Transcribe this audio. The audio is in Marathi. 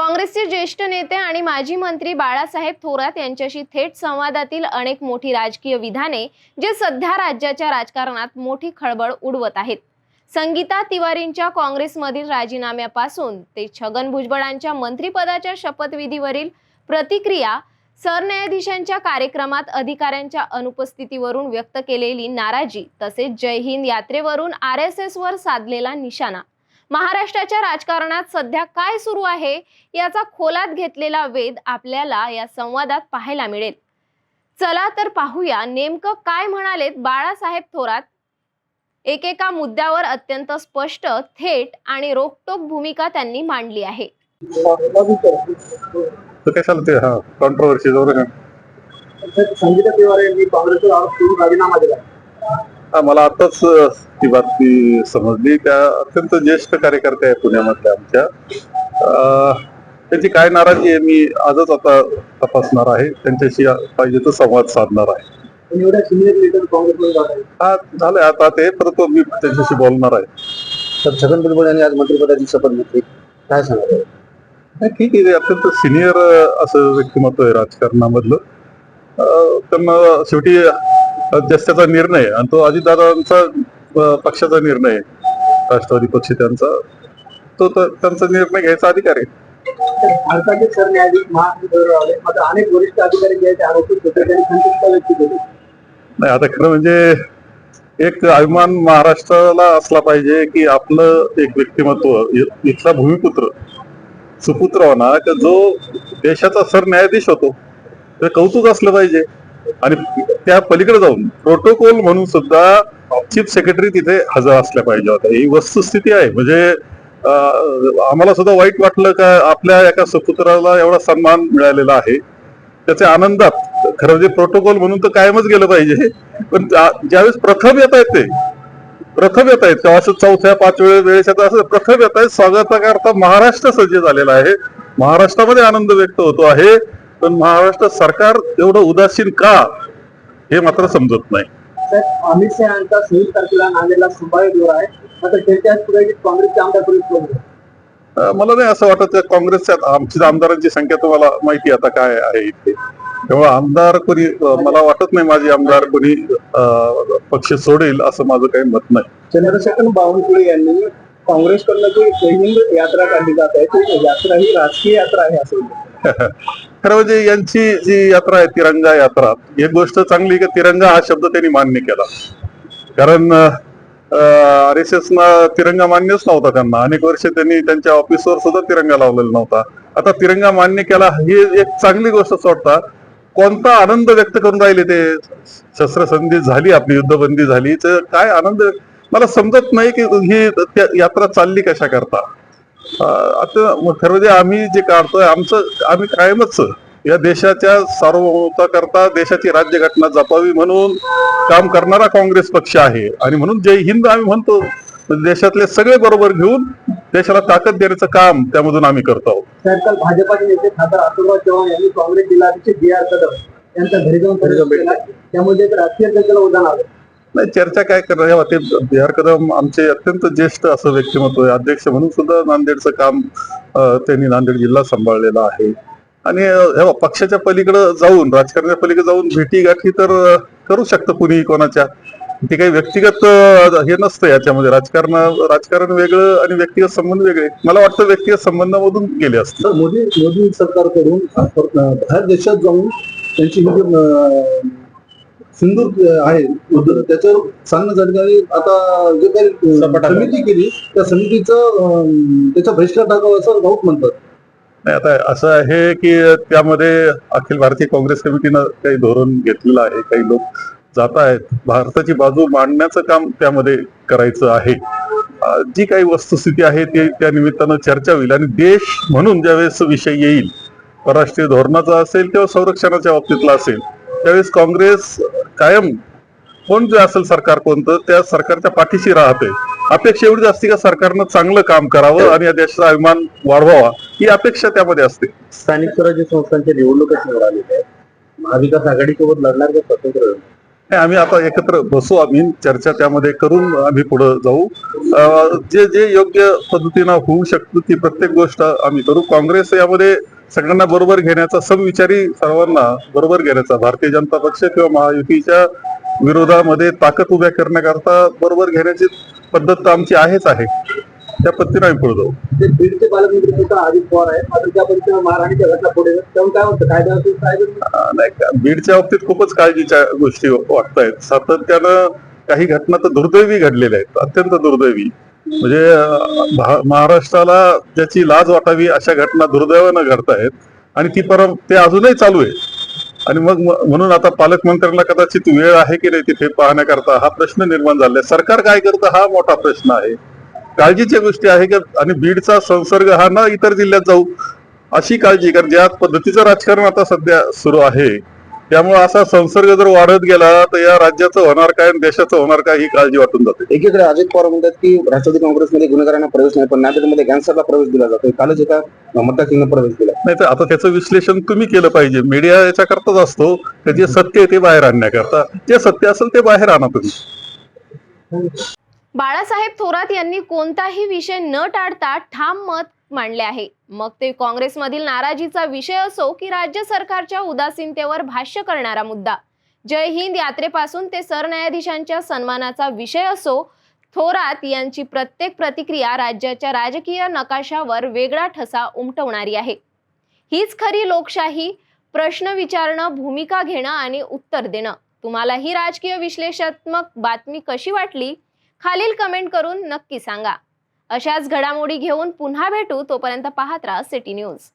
काँग्रेसचे ज्येष्ठ नेते आणि माजी मंत्री बाळासाहेब थोरात यांच्याशी थेट संवादातील अनेक मोठी राजकीय विधाने जे सध्या राज्याच्या राजकारणात मोठी खळबळ उडवत आहेत. संगीता तिवारींच्या काँग्रेसमधील राजीनाम्यापासून ते छगन भुजबळांच्या मंत्रिपदाच्या शपथविधीवरील प्रतिक्रिया सरन्यायाधीशांच्या कार्यक्रमात अधिकाऱ्यांच्या अनुपस्थितीवरून व्यक्त केलेली नाराजी तसेच जय हिंद यात्रेवरून आर एस एसवर साधलेला निशाणा. महाराष्ट्राच्या राजकारणात सध्या काय सुरू आहे याचा खोलात घेतलेला वेध आपल्याला या संवादात पाहायला मिळेल. चला तर पाहूया नेमकं काय म्हणालेत बाळासाहेब थोरात. एकेका मुद्द्यावर अत्यंत स्पष्ट थेट आणि रोखटोक भूमिका त्यांनी मांडली आहे. हा कॉन्ट्रोवर्सी बरोबर मला आताच ती बातमी समजली. त्या अत्यंत ज्येष्ठ कार्यकर्ते आहे पुण्यामधल्या आमच्या. अ, त्यांची काय नाराजी आहे मी आजच आता तपासणार आहे. त्यांच्याशी पाहिजे तर संवाद साधणार आहे. हा झालंय. आता ते परत मी त्यांच्याशी बोलणार आहे. तर छगन भुजबळ यांनी आज मंत्रिपदाची शपथ घेतली. काय सांगा नाही, ठीक आहे. अत्यंत सिनियर असं व्यक्तिमत्व आहे राजकारणामधलं. त्यांना शेवटी त्याचा निर्णय आणि तो अजितदादांचा पक्षाचा निर्णय. राष्ट्रवादी पक्ष त्यांचा. तो तर त्यांचा निर्णय घ्यायचा अधिकार आहे. भारताचे सरन्यायाधीश अनेक वरिष्ठ अधिकारी जे आहेत ते आरोपित होते त्यांनी संतुष्ट व्यक्त केली. नाही आता खरं म्हणजे एक अभिमान महाराष्ट्राला असला पाहिजे की आपलं एक व्यक्तिमत्व इथला भूमिपुत्र सुपुत्र होणार का जो देशाचा सरन्यायाधीश होतो. ते कौतुक असलं पाहिजे. आणि त्या पलीकडे जाऊन प्रोटोकॉल म्हणून सुद्धा चीफ सेक्रेटरी तिथे हजर असल्या पाहिजे होत्या. ही वस्तुस्थिती आहे. म्हणजे आम्हाला सुद्धा वाईट वाटलं का आपल्या एका सुपुत्राला एवढा सन्मान मिळालेला आहे. त्याच्या आनंदात खरं म्हणजे प्रोटोकॉल म्हणून तर कायमच गेलं पाहिजे. पण ज्यावेळेस प्रथम येत आहेत ते प्रथम येत आहेत तेव्हा असं चौथ्या पाच वेळेस वेळेच्या असं प्रथम येत आहेत. स्वागताकरता महाराष्ट्र सज्ज झालेला आहे. महाराष्ट्रामध्ये आनंद व्यक्त होतो आहे. पण महाराष्ट्र सरकार एवढं उदासीन का हे मात्र समजत नाही. अमित शहा यांचा सव्वीस तारखेला नांदेडला संभाव्य दौरा आहे. मात्र त्यांच्या आमदार मला नाही असं वाटत काँग्रेसच्या आमची आमदारांची संख्या तुम्हाला माहिती आता काय आहे इथे. तेव्हा आमदार कोणी मला वाटत नाही माझे आमदार कोणी पक्ष सोडेल असं माझं काही मत नाही. चंद्रशेखर बावनकुळे यांनी काँग्रेसकडनं जी हिंद यात्रा काढली जात आहे ती यात्रा ही राजकीय यात्रा आहे असं. खरं म्हणजे यांची जी यात्रा आहे तिरंगा यात्रा एक गोष्ट चांगली की तिरंगा हा शब्द त्यांनी मान्य केला. कारण आर एस एस ना तिरंगा मान्यच नव्हता त्यांना. अनेक वर्ष त्यांनी त्यांच्या ऑफिसवर सुद्धा तिरंगा लावलेला नव्हता. आता तिरंगा मान्य केला ही एक चांगली गोष्ट सोडता कोणता आनंद व्यक्त करून राहिले ते? शस्त्रसंधी झाली आपली युद्धबंदी झाली तर काय आनंद? मला समजत नाही की ही यात्रा चालली कशा करता आता खरं म्हणजे आम्ही जे काढतोय आमचं आम्ही कायमच या देशाच्या सार्वभौमत्वाकरता देशाची राज्यघटना जपावी म्हणून काम करणारा काँग्रेस पक्ष आहे. आणि म्हणून जय हिंद आम्ही म्हणतो म्हणजे देशातले सगळे बरोबर घेऊन देशाला ताकद देण्याचं काम त्यामधून आम्ही करतो आहोत. काल भाजपाचे नेते खासदार अतुलराव चव्हाण यांनी काँग्रेस जिल्हाध्यक्ष बी आर कदम यांच्या घरी जाऊन त्यामध्ये एक राजकीय चर्चेला उदाहरण आलं. नाही चर्चा काय करणार? या बाबतीत बिहार कदम आमचे अत्यंत ज्येष्ठ असं व्यक्तिमत्व आहे. अध्यक्ष म्हणून सुद्धा नांदेडचं काम त्यांनी नांदेड जिल्हा सांभाळलेला आहे. आणि हे पक्षाच्या पलीकडे जाऊन राजकारणाच्या पलीकडे जाऊन भेटी गाठी तर करू शकतं कुणी कोणाच्या. ते काही व्यक्तिगत हे नसतं याच्यामध्ये. राजकारण राजकारण वेगळं आणि व्यक्तिगत संबंध वेगळे. मला वाटतं व्यक्तिगत संबंधामधून गेले असत मोदी मोदी सरकारकडून बाहेर देशात जाऊन त्यांची सिंधूर आहे. त्याच्यावर सांगणं की आता जे काही समिती केली त्या समितीचं त्याचा बहिष्कार टाकावा असं राऊत म्हणतात. नाही आता असं आहे की त्यामध्ये अखिल भारतीय काँग्रेस कमिटीनं काही धोरण घेतलेलं आहे काही लोक जात आहेत. भारताची बाजू मांडण्याचं काम त्यामध्ये करायचं आहे. जी काही वस्तुस्थिती आहे ती त्या निमित्तानं चर्चा होईल. आणि देश म्हणून ज्यावेळेस विषय येईल परराष्ट्रीय धोरणाचा असेल किंवा संरक्षणाच्या बाबतीतला असेल त्यावेळेस काँग्रेस कायम कोण जे असेल सरकार कोणतं त्या सरकारच्या पाठीशी राहते. अपेक्षा एवढीच असते का सरकारनं चांगलं काम करावं आणि या देशाचा अभिमान वाढवावा ही अपेक्षा त्यामध्ये असते. स्थानिक स्वराज्य संस्थांच्या निवडणुका समोर आलेल्या आहेत. महाविकास आघाडीसोबत लढणार का स्वतंत्र? नाही, आम्ही आता एकत्र बसू आम्ही चर्चा त्यामध्ये करून आम्ही पुढे जाऊ. जे जे योग्य पद्धतीनं होऊ शकतं ती प्रत्येक गोष्ट आम्ही करू. काँग्रेस यामध्ये सगळ्यांना बरोबर घेण्याचा समविचारी सर्वांना बरोबर घेण्याचा भारतीय जनता पक्ष किंवा महायुतीच्या विरोधामध्ये ताकद उभ्या करण्याकरता बरोबर घेण्याची पद्धत तर आमची आहेच आहे. त्या पद्धतीने आम्ही पुढे जाऊ. ते बीडचे पालकमंत्री सुद्धा अजित पवार आहे मात्र त्या पद्धतीने महाराणीच्या घटना पुढे त्यामुळे काय होतं कायदा नाही बीडच्या बाबतीत खूपच काळजीच्या गोष्टी वाटतायत. सातत्यानं काही घटना तर दुर्दैवी घडलेल्या आहेत. अत्यंत दुर्दैवी. म्हणजे महाराष्ट्राला ज्याची लाज वाटावी अशा घटना दुर्दैवानं घडतायत. आणि ती परत ते अजूनही चालू आहे. आणि मग म्हणून आता पालकमंत्र्यांना कदाचित वेळ आहे की नाही तिथे पाहण्याकरता हा प्रश्न निर्माण झालाय सरकार काय करतं हा मोठा प्रश्न आहे. काळजीच्या गोष्टी आहे की आणि बीडचा संसर्ग हा ना इतर जिल्ह्यात जाऊ अशी काळजी कारण ज्या पद्धतीचं राजकारण आता सध्या सुरू आहे त्यामुळे असा संसर्ग जर वाढत गेला तर या राज्याचं होणार काय आणि देशाचं होणार काय ही काळजी वाटून जाते. एकीकडे अजित पवार म्हणतात की राष्ट्रवादी काँग्रेसमध्ये गुन्हेगारांना प्रवेश नाही पण नांदेडमध्ये गॅन्सरला प्रवेश दिला जातो कालच एका मतदारसंघात प्रवेश दिला. नाही तर आता त्याचं विश्लेषण तुम्ही केलं पाहिजे. मीडिया याच्याकरताच असतो जे सत्य आहे ते बाहेर आणण्याकरता. जे सत्य असेल ते बाहेर आणा तुम्ही. बाळासाहेब थोरात यांनी कोणताही विषय न टाळता ठाम मत मांडले आहे. मग ते काँग्रेसमधील नाराजीचा विषय असो की राज्य सरकारच्या उदासीनतेवर भाष्य करणारा मुद्दा. जय हिंद यात्रेपासून ते सरन्यायाधीशांच्या सन्मानाचा विषय असो थोरात यांची प्रत्येक प्रतिक्रिया राज्याच्या राजकीय नकाशावर वेगळा ठसा उमटवणारी आहे. हीच खरी लोकशाही प्रश्न विचारणं भूमिका घेणं आणि उत्तर देणं. तुम्हाला ही राजकीय विश्लेषणात्मक बातमी कशी वाटली? खालील कमेंट करून नक्की सांगा. अशाच घडामोडी घेऊन पुन्हा भेटू तोपर्यंत पाहत राहा सिटी न्यूज